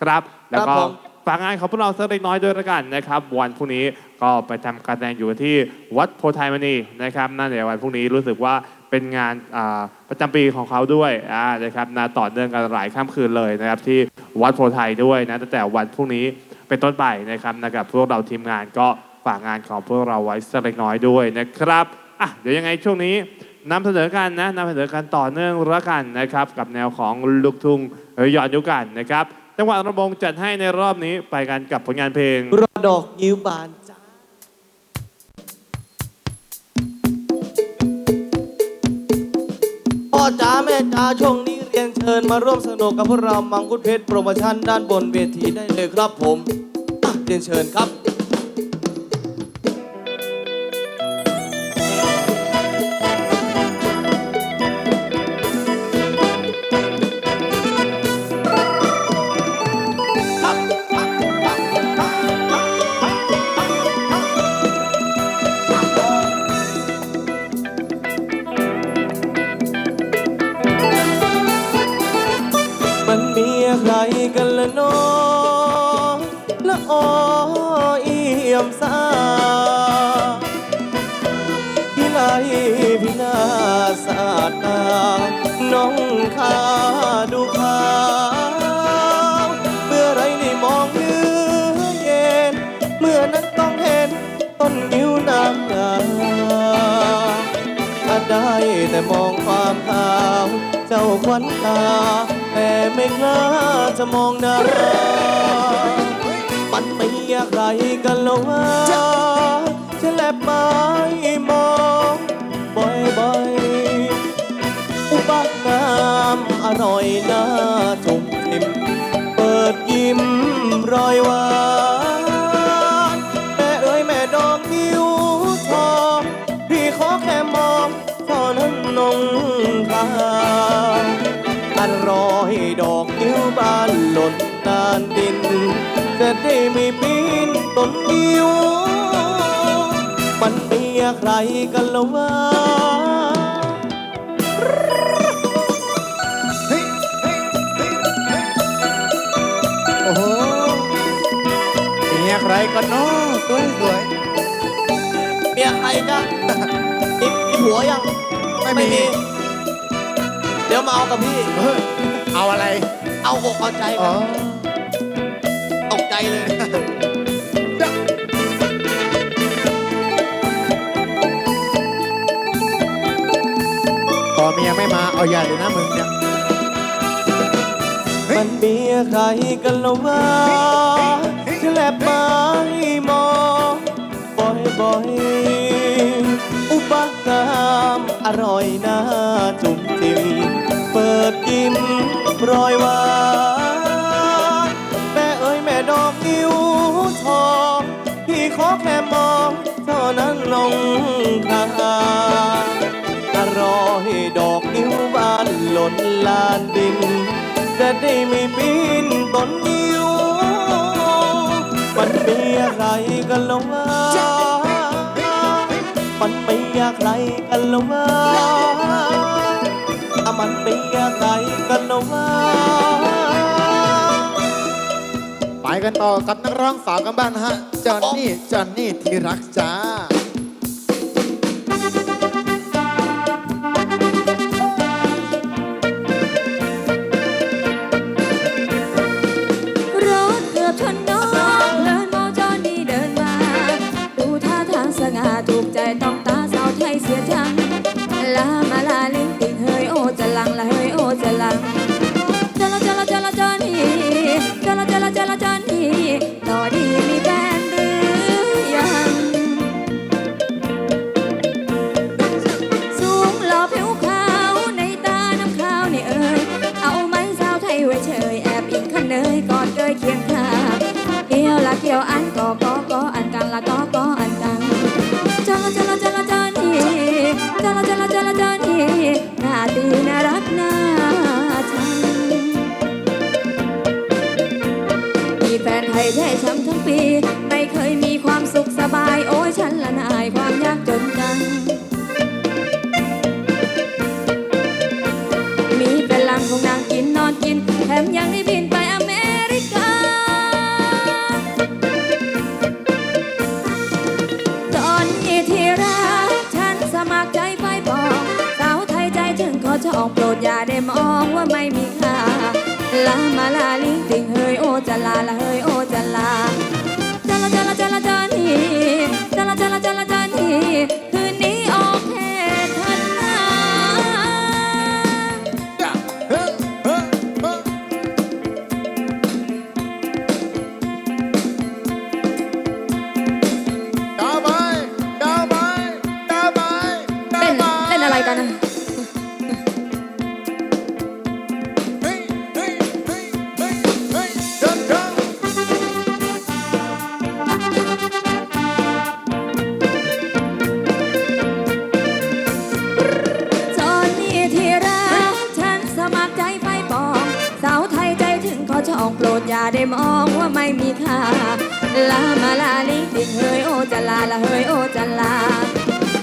ครับ แล้วก็ผมฝากงานของพวกเราสักเล็กน้อยด้วยละกันนะครับ วันพรุ่งนี้ก็ไปทำการแสดงอยู่ที่วัดโพธิ์ไทยมณีนะครับนั่นในวันพรุ่งนี้รู้สึกว่าเป็นงานอ่าประจำปีของเขาด้วยอ่านะครับนะต่อเนื่องกันหลายค่ำคืนเลยนะครับที่วัดโพธิ์ไทยด้วยนะตั้งแต่วันพรุ่งนี้เป็นต้นไปนะครับนะครับพวกเราทีมงานก็ฝากงานของพวกเราไว้สักเล็กน้อยด้วยนะครับอะเดี๋ยวยังไงช่วงนี้นำเสนอกันนะนำเสนอกันต่อเนื่องละกันนะครับกับแนวของลูกทุ่งย้อนยุคกันนะครับ จังหวัดระบงจัดให้ในรอบนี้ไปกันกับผลงานเพลง รอดอกยิ้วบานจ้าพ่อจ๋าแม่จ๋าช่วงนี้เรียนเชิญมาร่วมสนุกกับพวกเรามังคุดเพชรโปรโมชั่นด้านบนเวทีได้เลยครับผมอะเรียนเชิญครับ ละออเอี่ยมสาพี่ไลพี่นาสาตาน้องขาดูขาวเมื่อไรได้มองเนื้อเย็น เมื่อนั้นต้องเห็นต้นนิ้วนางงาอาจได้แต่มองความขาว เจ้าควันตาแต่ไม่กล้าจะมองหน้ามัน ไม่อยากไรกันหรอกว่าฉันแลบไม้มองบ่อยๆอุบัติงามอร่อยน่าจุ่มทิมเปิดยิ้มรอยหวานแม่เอ้ยแม่ดอกนิ้วทองพี่ขอแค่มองเท่านั้นนงทางอร่อยดอกนิ้วบานหล่นนานดิน จะได้ไม่ปีนต้นนิ้วมันเมียใครกันละวะโอ้โหเมียใครกันเนาะสวยสวยเมียใครจ้ะมีมีผัวยังไม่มี เดี๋ยวมาเอากับพี่เฮ้ยเอาอะไร เอาอกเอาใจอ๋กัอนตก ใจเลย พอเมียไม่มาเอาใหญ่เลยนะมึงเนี่ยเฮ้ยมันมีใครกันละวะที่แลบไม้มองบ่อยๆ อุบัติงามอร่อยน่าจุ่มจิมเปิดยิ้มรอยหวา นล่นลานดิน จะได้ไม่ปีนต้นนิ้วมันมีอะไรกันละวะมันไม่อยากไรกันละวะอะมันไม่อยากไรกันละวะไปกันต่อกับนักร้องสาวกันบ้านนะฮะ จอนนี่ จอนนี่ที่รักจ้า จล ปี ไม่เคยมีความสุขสบาย โอ้ยฉันละนายความยากจนจัง มีเป็นลังของนางกินนอนกิน แถมยังได้บินไปอเมริกา ตอนนี้ที่รักฉันสมัครใจไปบอกสาวไทยใจถึงขอจะออกโปรดอย่าได้มองว่าไม่มีค่าลามาลาลิงติงเฮยโอจะลาละเฮยโอ โปรดอย่าได้มองว่าไม่มีค่าลามาลาลิงติงเฮยโอจะลาละเฮยโอจะลา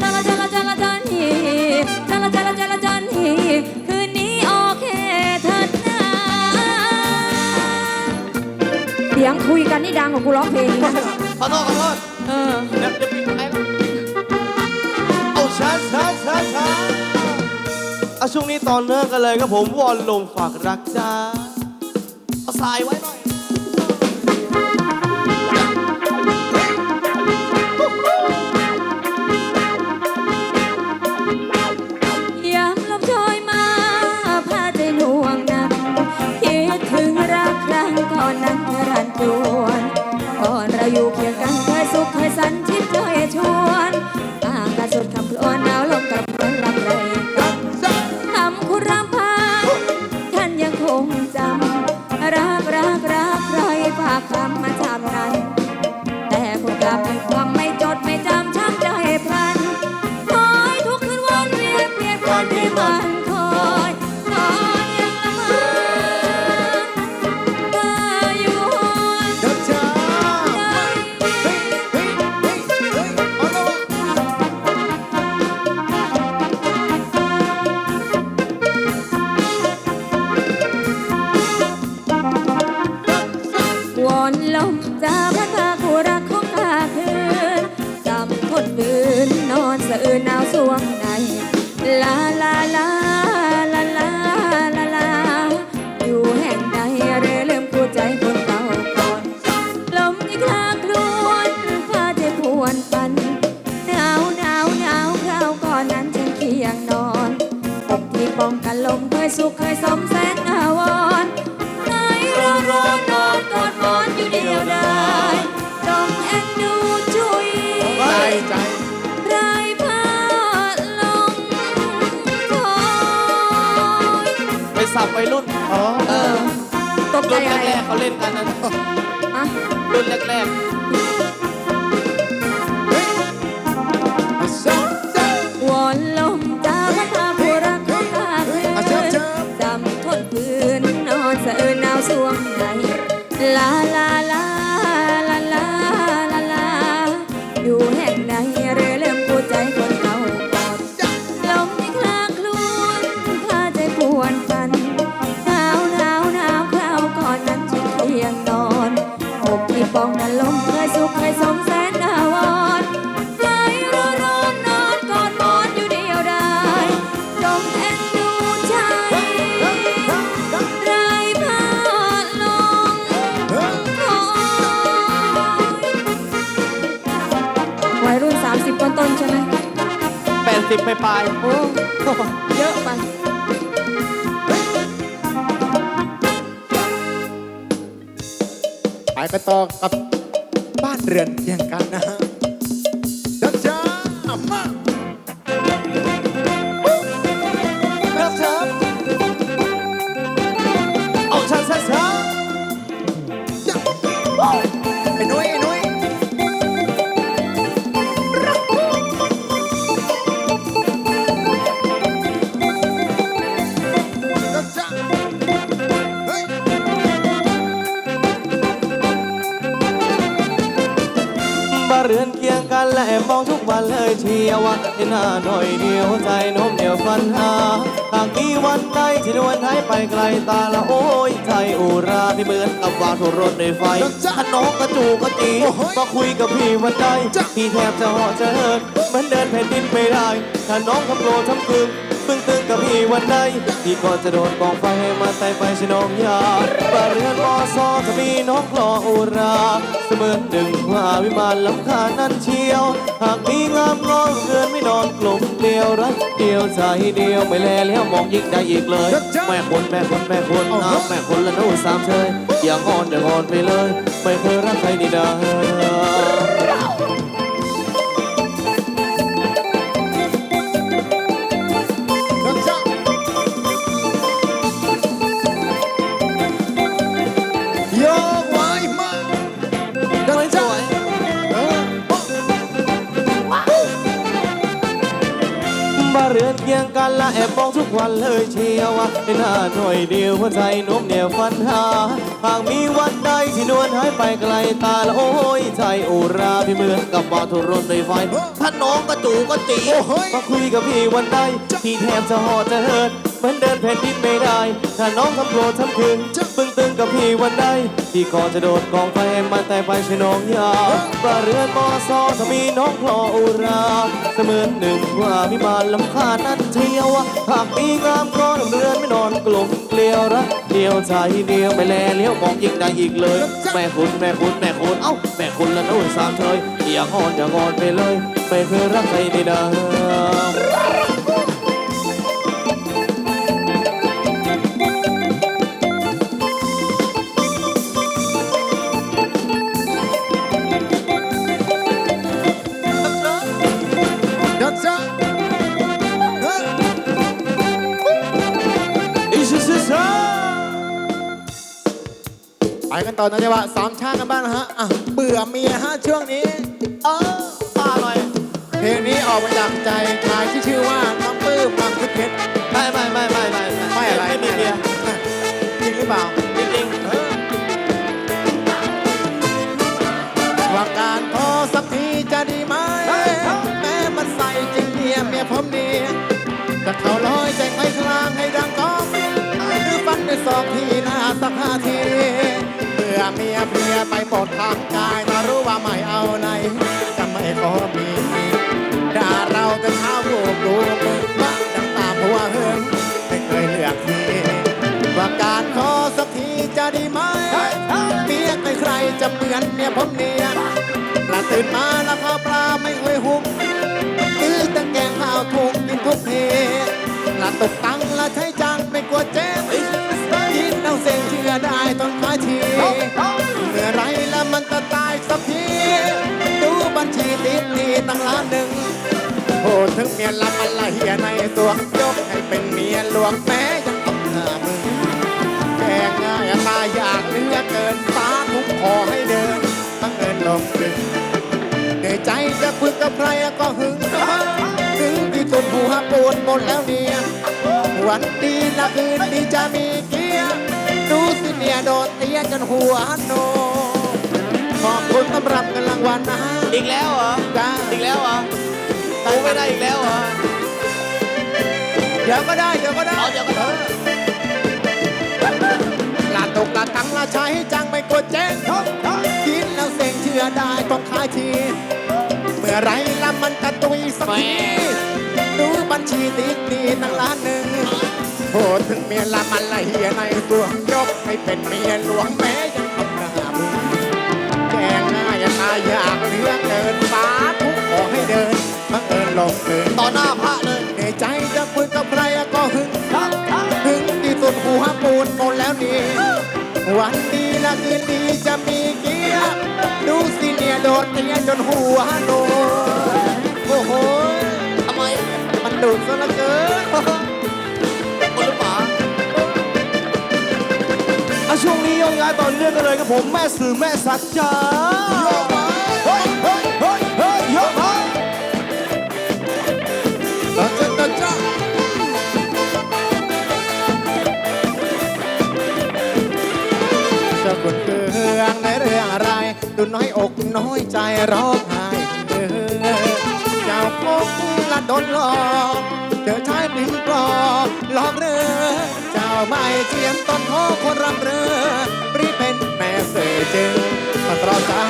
จาละจาละจาละจานี่จาละจาละจาละจานี่คืนนี้โอเคเถิดนะเสียงคุยกันนี่ดังกว่ากูร้องเพลงอีกนะขอโทษขอโทษเออเดี๋ยวเดี๋ยวปิดไมค์เอาช้าช้าช้าช้าเอาช่วงนี้ตอนเนื่องกันเลยครับผมวอนลงฝากรักจ้าเอา สายไว้หน่อยยามลมโชยมาพาใจหน่วงนำคิดถึงรักครั้งก่อนนั้นเธอรันจว ไปสับไปรุ่นอ๋อเออตกใจรุ่นอะไรแรกๆเขาเล่นกันนะอะรุ่นแรกอาเช้าเช้าวอนลมจ้าพัดพาผู้รักของข้าคือาเช้านเช้าจำทนพื้นนอนสะเอินหนาวสวงในลาลาลา สิบไปปลายโอ้เยอะไปไปกันต่อกับบ้านเรือนเคียงกันนะฮะ วันเลยเชียวว่าเห็นหน้าหน่อยเดียวใจโน้มเดียวฟันหาหากกี่วันใดที่นวลหายไปไกลตาละโอ้ยใจอุราที่เหมือนกับวางถูกรถในไฟถ้าน้องกระจูกระจีมาคุยกับพี่วันใดพี่แทบจะเหาะจะเหินเหมือนเดินแผ่นดินไม่ได้ถ้าน้องทำโกรธทำพึง บึ้งตึงกับพี่วันใดพี่ก็จะโดนกองไฟให้มาไต่ไปชนองยาบ้านเรือนมอซอถ้ามีน้องคลออุรา เสมือนดึงว่าวิมานลำคาญนั่นเชียว หากมีงามงอนเรือนไม่นอนกลุ่มเดียวรักเดียวใจเดียวไม่แลแล้วมองยิ่งได้อีกเลย แม่คนแม่คนแม่คนน้ำแม่คนละนู้นสามเชยอย่างอนอย่างอนไปเลย ไม่เคยรักใครนี่นา ละแอบมองทุกวันเลยเชียวว่าในหน้าหน่อยเดียวหัวใจโน้มเหนียวฟันหาหากมีวันใดที่นวลหายไปไกลตาละโอ้ยใจอุราพี่เหมือนกับบอทุรนในไฟถ้าน้องกระจูก็จีโอ้โหมาคุยกับพี่วันใดที่แทบจะหอดจะเหินเหมือนเดินแผ่นดินไม่ได้ ถ้าน้องทำโกรธทำคืนบึ้งตึง กับพี่วันใดที่ก็จะโดดกองไฟมาแต่ไปชนองยาบ้าเรือนมอซอถ้ามีน้องคลออุรา เสมือนหนึ่งว่าพิมานลำคานั่นเทียวหากมีงามก้อนเรือนไม่นอนกลมเกลียวรักเดียวใจเดียวไม่แลเลี้ยวมองยิ่งได้อีกเลย แม่คุณแม่คุณแม่คุณเอ้าแม่คุณละนู่นสามเชยอย่าอ่อนอย่างอ่อนไปเลยไม่เคยรักใครในดาดั ต่อนะจังหวะสามชาติกันบ้างนะฮะอะเบื่อเมียฮะช่วงนี้ เออมาหน่อย เพลงนี้ออกมาจากใจชายที่ชื่อว่าน้องปื้มบางคุดเพชรไม่ไม่ไม่ไม่ไม่ไม่อะไรไม่มีเมีย จริงหรือเปล่า ไปปลดทางกายถ้ารู้ว่าไม่เอาไหนจะไม่ขอมีด่าเราจะเท้ารูปดูมึงบ้าดังตามหัวเฮิงไม่เคยเลือกทีว่าการขอสักทีจะดีไหมเมียใครจะเหมือนเมียผมเนี่ยกระตื่นมาแล้วข้าวปลาไม่เคยหุงซื้อตั้งแกงข้าวทุกกินทุกเพละตกตัง โอ้ถึงเมียละมันละเหียในสวงยกให้เป็นเมียหลวงแม้ยังต้องหน้ามึงแก่ง่ายตายอยากเลือเกินฟ้าทุกขอให้เดินตั้งเงินลงดึงเหนื่อยใจจะคุยกับใครก็หึงถึงที่สุดหัวปวดหมดแล้วเนี่ยวันดีละคืนดีจะมีเกียร์ดูสิเนี่ยโดนเตียจนหัวโนขอบคุณสำหรับเงินรางวัลนะฮะอีกแล้วเหรอจ้าอีกแล้วเหรอ กูไม่ได้อีกแล้วเหรอเดี๋ยวก็ได้เดี๋ยวก็ได้เอาเดี๋ยวก็ได้ลาตกลาตังลาใช้จังไม่กดแจ้งกินแล้วเซ็งเชื่อได้ต้องขายทีเมื่อไรละมันจะตุยสักทีดูบัญชีติดหนี่ตั้งล้านหนึ่งโหถึงเมียละมันละเหียในสวงยกให้เป็นเมียหลวงแม้ยังต้องหน้ามึงแกงง่ายตายอยากเหลือเกินฟ้าทุกขอ ให้เดินบังเอิญลงเกินต่อหน้าพระเลยในใจจะคุยกับใครก็หึงหึงที่สุดหัวปูนหมดแล้วนี่วันดีละคืนดีจะมีเกียร์ดูสิเนี่ยโดนเตียจนหัวโนโอ้โหทำไมมันดุซะเหลือเกินคนหรือเปล่าอะช่วงนี้ยกย้ายต่อเนื่องกันเลยครับผมแม่สื่อแม่สัจจา เจ้าคุณเคืองในเรื่องอะไร ดูน้อยอกน้อยใจร้องไห้เออเจ้าคงละโดนหลอกเจอชายปลิ้นปลอกหลอกเรือเจ้าไม่เจียมต้นโอคนรำเรือรีเป็นแม่เสือจึงมาตรอจ้า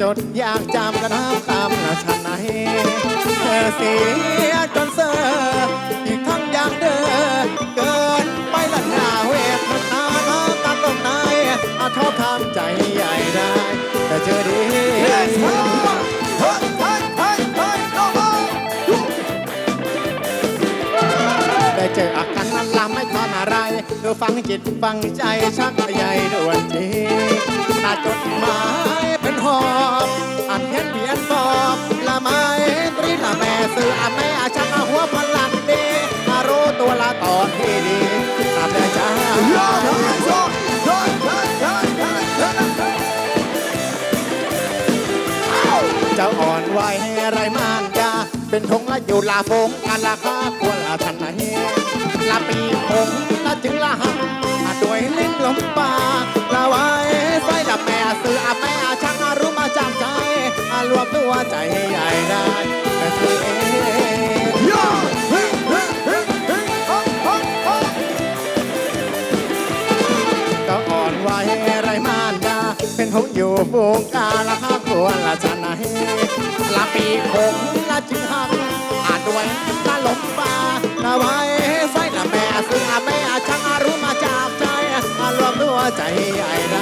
จดอยากจำกระทำคำนะฉันไหนเธอเสียจนเซอร์อีกทั้งอย่างเด้อเกินไปละหน้าเวทนาน้ำตาตรงไหนอาชอบทำใจใหญ่ได้ แต่เจอดีได้เจออาการนั้นลำไม่ทอนอะไรเธอฟังจิตฟังใจชักใหญ่ด่วนทีตาจดหมาย หอบอ่านเขียนเพียนสอบละไม้ตรีละแม่ซื้ออาแม่อาชักหัวพลังดีมารู้ตัวละตอนที่ดีตามเลยจ้าเจ้าอ่อนไหวไรมานยาเป็นทงละอยู่ลาฟงกันละค่าควรละทันไหนละปีผมละจึงละหักด้วยลิ้นลมปากละไว้ไฟดับแม่ซื้ออาแม่ช่าารวมตัวใจให้ใหญ่ได้แต่ตัวเองก็อ่อนไหวไรมานดาเป็นหุ่อยู่วงการละห้าควรละชนะเฮละปีคงละจึงหักอาด้วยตาลมบาละไว้ใส่ละแม่ซึ่งแม่ช่างรู้มาจากใจอารวมตัวใจใหญ่ได้